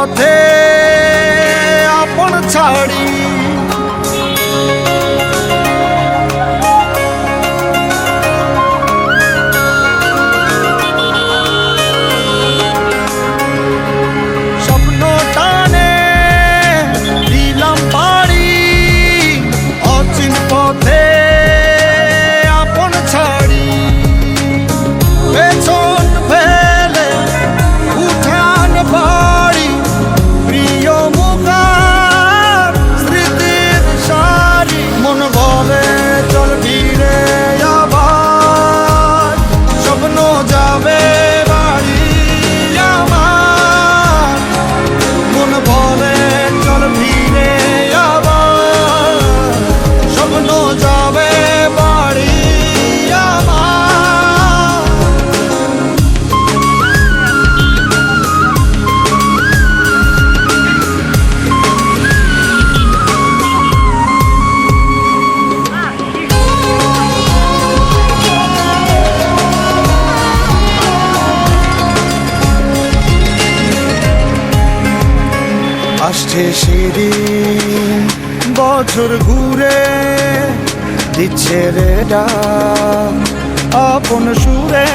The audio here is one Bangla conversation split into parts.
পথে আপন ছাড়ি। যাবে বাড়ি আসছে সেদিন বছর ঘুরে। দিচ্ছে রে আপন সুরে।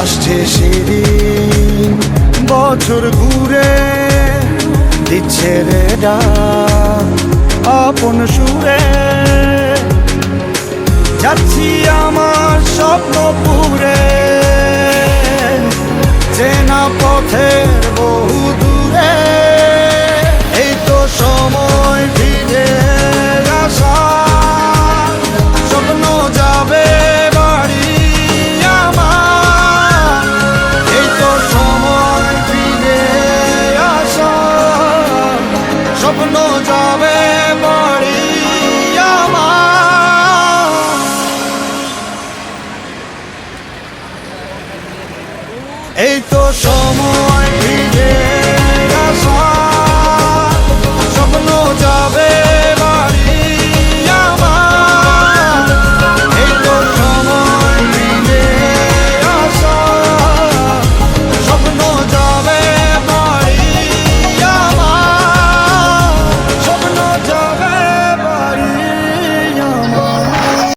আসছে সেদিন বছর ঘুরে, দিচ্ছে রে আপন সুরে। যাচ্ছি আমার স্বপ্ন পুরে, চেনা পথের এই তো সময়